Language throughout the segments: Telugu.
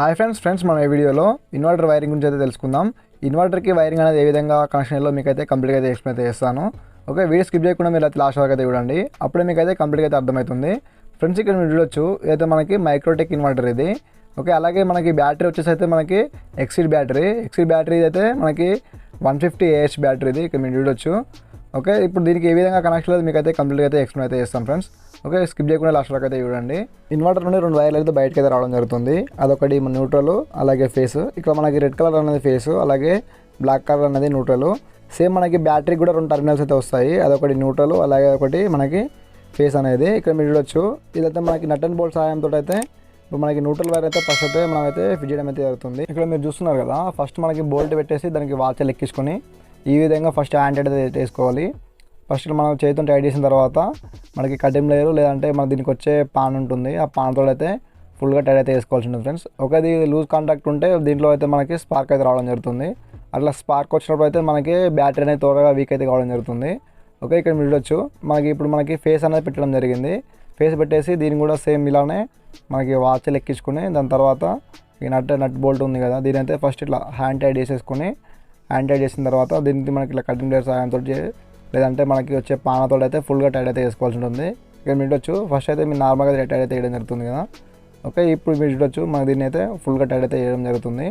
హాయ్ ఫ్రెండ్స్ ఫ్రెండ్స్ మనం ఈ వీడియోలో ఇన్వర్టర్ వైరింగ్ గురించి అయితే తెలుసుకుందాం. ఇన్వర్టర్కి వైరింగ్ అనేది ఏ విధంగా కనెక్షన్లో మీకు అయితే కంప్లీట్గా అయితే ఎక్స్ప్లెయిన్ అయితే చేస్తాను. ఓకే వీడియో స్కిప్ చేయకుండా మీరు అయితే లాస్ట్ వరకు అయితే చూడండి. అప్పుడే మీకు అయితే కంప్లీట్గా అయితే అర్థమవుతుంది. ఫ్రెండ్స్ ఇక్కడ మీరు చూడొచ్చు ఇదైతే మనకి మైక్రోటెక్ ఇన్వర్టర్ ఇది. ఓకే అలాగే మనకి బ్యాటరీ వచ్చేసి అయితే మనకి ఎక్సిడ్ బ్యాటరీ ఎక్సిడ్ బ్యాటరీ అయితే మనకి వన్ ఫిఫ్టీ ఏహెచ్ బ్యాటరీ ఇది. ఇక్కడ మీరు చూడొచ్చు. ఓకే ఇప్పుడు దీనికి ఏ విధంగా కనెక్షన్ లేదు మీకు అయితే కంప్లీట్గా అయితే ఎక్స్ప్లెయిన్ అయితే చేస్తాం ఫ్రెండ్స్ ఓకే స్కిప్ చేయకుండా లాస్ట్ వరకు అయితే చూడండి. ఇన్వర్టర్ నుండి రెండు వైర్లు అయితే బయటకి అయితే రావడం జరుగుతుంది. అదొకటి న్యూట్రల్ అలాగే ఫేస్ ఇక్కడ మనకి రెడ్ కలర్ అనేది ఫేస్ అలాగే బ్లాక్ కలర్ అనేది న్యూట్రల్ సేమ్ మనకి బ్యాటరీ కూడా రెండు టర్మినల్స్ అయితే వస్తాయి. అదొకటి న్యూట్రల్ అలాగే ఒకటి మనకి ఫేస్ అనేది. ఇక్కడ మీరు చూడొచ్చు. ఇదైతే మనకి నట్ అండ్ బోల్ట్ సహాయంతో అయితే ఇప్పుడు మనకి న్యూట్రల్ వైర్ అయితే ఫస్ట్ అయితే మనం అయితే ఫిట్ చేయడం అయితే జరుగుతుంది. ఇక్కడ మీరు చూస్తున్నారు కదా ఫస్ట్ మనకి బోల్ట్ పెట్టేసి దానికి వాచ్ లెక్కించుకొని ఈ విధంగా ఫస్ట్ హ్యాండ్ అయితే వేసుకోవాలి ఫస్ట్ మనం చేతితో టైట్ చేసిన తర్వాత మనకి కటింగ్ లేయర్ లేదంటే మన దీనికి వచ్చే పాన్ ఉంటుంది. ఆ పాన్తో అయితే ఫుల్గా టైట్ అయితే వేసుకోవాల్సి ఉంటుంది ఫ్రెండ్స్ ఒకది లూజ్ కాంటాక్ట్ ఉంటే దీంట్లో అయితే మనకి స్పార్క్ అయితే రావడం జరుగుతుంది. అట్లా స్పార్క్ వచ్చినప్పుడు అయితే మనకి బ్యాటరీ అనేది త్వరగా వీక్ అయితే కావడం జరుగుతుంది. ఓకే ఇక్కడ మీరు చూడొచ్చు. మనకి ఇప్పుడు మనకి ఫేస్ అనేది పెట్టడం జరిగింది. ఫేస్ పెట్టేసి దీన్ని కూడా సేమ్ ఇలానే మనకి వాచ్ ఎక్కించుకుని దాని తర్వాత ఈ నట్ నట్ బోల్ట్ ఉంది కదా దీని అయితే ఫస్ట్ ఇట్లా హ్యాండ్ టైట్ చేసేసుకొని హ్యాండ్ చేసిన తర్వాత దీనికి మనకి ఇలా కటింగ్ ప్లేయర్ సహాయంతో లేదంటే మనకి వచ్చే పానతో అయితే ఫుల్గా టైట్ అయితే వేసుకోవాల్సి ఉంటుంది. ఇక్కడ మీరు చూడొచ్చు ఫస్ట్ అయితే మీరు నార్మల్గా టైట్ అయితే వేయడం జరుగుతుంది కదా. ఓకే ఇప్పుడు మీరు చూడొచ్చు మనకి దీన్ని అయితే ఫుల్గా టైట్ అయితే వేయడం జరుగుతుంది.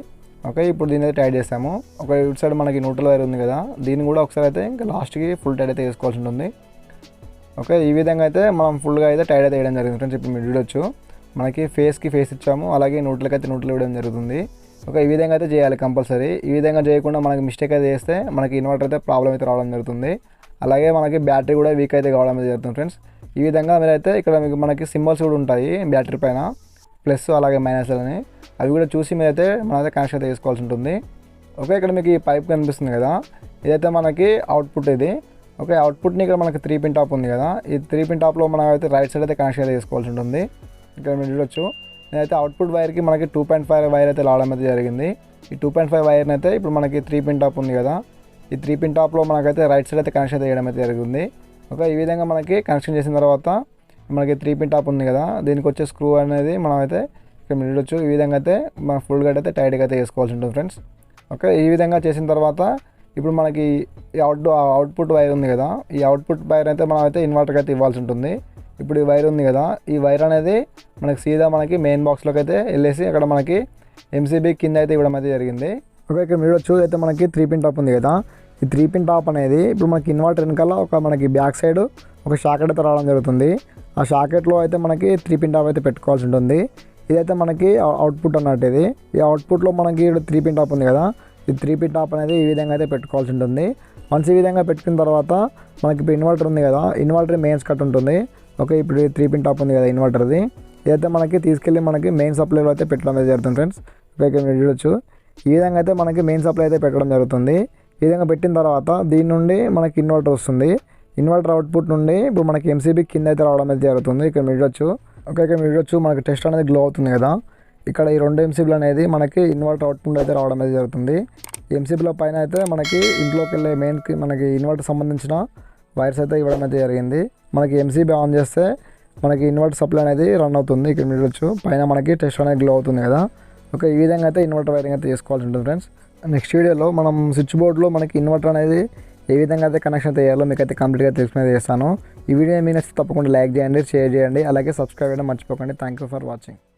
ఓకే ఇప్పుడు దీన్ని అయితే టైట్ చేస్తాము ఒక ఇటు సైడ్ మనకి న్యూట్రల్ వైర్ ఉంది కదా దీన్ని కూడా ఒకసారి అయితే ఇంకా లాస్ట్కి ఫుల్ టైట్ అయితే వేసుకోవాల్సి ఉంటుంది. ఓకే ఈ విధంగా అయితే మనం ఫుల్గా అయితే టైట్ అయితే వేయడం జరుగుతుంది ఫ్రెండ్స్ ఇప్పుడు మీరు చూడొచ్చు మనకి ఫేస్కి ఫేస్ ఇచ్చాము అలాగే నోట్లకి అయితే నోట్లు ఇవ్వడం జరుగుతుంది. ఓకే ఈ విధంగా అయితే చేయాలి కంపల్సరీ. ఈ విధంగా చేయకుండా మనకి మిస్టేక్ అయితే చేస్తే మనకి ఇన్వర్టర్ అయితే ప్రాబ్లం అయితే రావడం జరుగుతుంది. అలాగే మనకి బ్యాటరీ కూడా వీక్ అయితే కావడం అయితే జరుగుతుంది ఫ్రెండ్స్ ఈ విధంగా మీరైతే ఇక్కడ మీకు మనకి సింబల్స్ కూడా ఉంటాయి బ్యాటరీ పైన ప్లస్ అలాగే మైనస్ అని అవి కూడా చూసి మీరైతే మనమైతే కనెక్షన్ అయితే చేసుకోవాల్సి ఉంటుంది. ఓకే ఇక్కడ మీకు ఈ పైప్ కనిపిస్తుంది కదా. ఇదైతే మనకి అవుట్పుట్ ఇది. ఓకే అవుట్పుట్ని ఇక్కడ మనకి త్రీ పిన్ టాప్ ఉంది కదా. ఈ త్రీ పిన్ టాప్లో మనం అయితే రైట్ సైడ్ అయితే కనెక్షన్ అయితే చేసుకోవాల్సి ఉంటుంది. ఇక్కడ మీరు చూడొచ్చు. నేనైతే అవుట్పుట్ వైర్కి మనకి టూ పాయింట్ ఫైవ్ వైర్ అయితే రావడం అయితే జరిగింది. ఈ టూ పాయింట్ ఫైవ్ వైర్ని అయితే ఇప్పుడు మనకి త్రీ పిన్ టాప్ ఉంది కదా. ఈ త్రీ పిన్ టాప్లో మనకైతే రైట్ సైడ్ అయితే కనెక్షన్ అయితే చేయడం అయితే జరిగింది. ఓకే ఈ విధంగా మనకి కనెక్షన్ చేసిన తర్వాత మనకి త్రీ పిన్ టాప్ ఉంది కదా. దీనికి వచ్చే స్క్రూ అనేది మనం అయితే ఇక్కడ మీరు ఈ విధంగా అయితే మన గైడ్ అయితే టైట్గా అయితే వేసుకోవాల్సి ఉంటుంది ఫ్రెండ్స్ ఓకే ఈ విధంగా చేసిన తర్వాత ఇప్పుడు మనకి ఈ అవుట్ అవుట్పుట్ వైర్ ఉంది కదా. ఈ అవుట్పుట్ వైర్ అయితే మనం అయితే ఇన్వర్టర్కి అయితే ఇవ్వాల్సి ఉంటుంది. ఇప్పుడు ఈ వైర్ ఉంది కదా ఈ వైర్ అనేది మనకి సీదా మనకి మెయిన్ బాక్స్లోకి అయితే వెళ్ళేసి అక్కడ మనకి ఎంసీబీ కింద అయితే ఇవ్వడం అయితే జరిగింది. ఓకే ఇక్కడ మీరు చూడైతే మనకి త్రీ పిన్ టాప్ ఉంది కదా. ఈ త్రీ పిన్ టాప్ అనేది ఇప్పుడు మనకి ఇన్వర్టర్ వెనకాల ఒక మనకి బ్యాక్ సైడ్ ఒక షాకెట్ అయితే రావడం జరుగుతుంది. ఆ షాకెట్లో అయితే మనకి త్రీ పిన్ టాప్ అయితే పెట్టుకోవాల్సి ఉంటుంది. ఇదైతే మనకి అవుట్పుట్ అన్నట్టు ఇది. ఈ అవుట్పుట్లో మనకి త్రీ పిన్ టాప్ ఉంది కదా ఈ త్రీ పిన్ టాప్ అనేది ఈ విధంగా అయితే పెట్టుకోవాల్సి ఉంటుంది. వన్స్ ఈ విధంగా పెట్టుకున్న తర్వాత మనకి ఇప్పుడు ఇన్వర్టర్ ఉంది కదా ఇన్వర్టర్ మెయిన్స్ కట్ ఉంటుంది. ఓకే ఇప్పుడు త్రీ పిన్ టాప్ ఉంది కదా ఇన్వర్టర్ది ఇదైతే మనకి తీసుకెళ్ళి మనకి మెయిన్ సప్లైలో అయితే పెట్టడం అయితే జరుగుతుంది ఫ్రెండ్స్ ఇక్కడ మీరు చూడొచ్చు. ఈ విధంగా అయితే మనకి మెయిన్ సప్లై అయితే పెట్టడం జరుగుతుంది. ఈ విధంగా పెట్టిన తర్వాత దీని నుండి మనకి ఇన్వర్టర్ వస్తుంది. ఇన్వర్టర్ అవుట్పుట్ నుండి ఇప్పుడు మనకి ఎంసీబీ కింద అయితే రావడం అయితే జరుగుతుంది. ఇక్కడ మీరు చూడొచ్చు. ఓకే ఇక్కడ మీరు చూడొచ్చు. మనకి టెస్ట్ అనేది గ్లో అవుతుంది కదా. ఇక్కడ ఈ రెండు ఎంసీబీలు అనేది మనకి ఇన్వర్టర్ అవుట్పుట్ అయితే రావడం అయితే జరుగుతుంది. ఎంసీబీల పైన అయితే మనకి ఇంట్లోకి వెళ్ళే మెయిన్కి మనకి ఇన్వర్టర్ సంబంధించిన వైర్స్ అయితే ఇవ్వడం అయితే జరిగింది. మనకి ఎంసీబీ ఆన్ చేస్తే మనకి ఇన్వర్టర్ సప్లై అనేది రన్ అవుతుంది. ఇక్కడ మీరు చూడొచ్చు. పైన మనకి టెస్ట్ అనేది గ్లో అవుతుంది కదా. ఓకే ఈ విధంగా అయితే ఇన్వర్టర్ వైరింగ్ అయితే చేసుకోవాల్సి ఉంటుంది ఫ్రెండ్స్ నెక్స్ట్ వీడియోలో మనం స్విచ్ బోర్డ్లో మనకి ఇన్వర్టర్ అనేది ఏ విధంగా అయితే కనెక్షన్ అయితే చేయాలో మీకు అయితే కంప్లీట్గా తెలుసుకునేది చేస్తాను. ఈ వీడియో మీ నచ్చితే తప్పకుండా లైక్ చేయండి షేర్ చేయండి. అలాగే సబ్స్క్రైబ్ చేయడం మర్చిపోకండి. Thank you for watching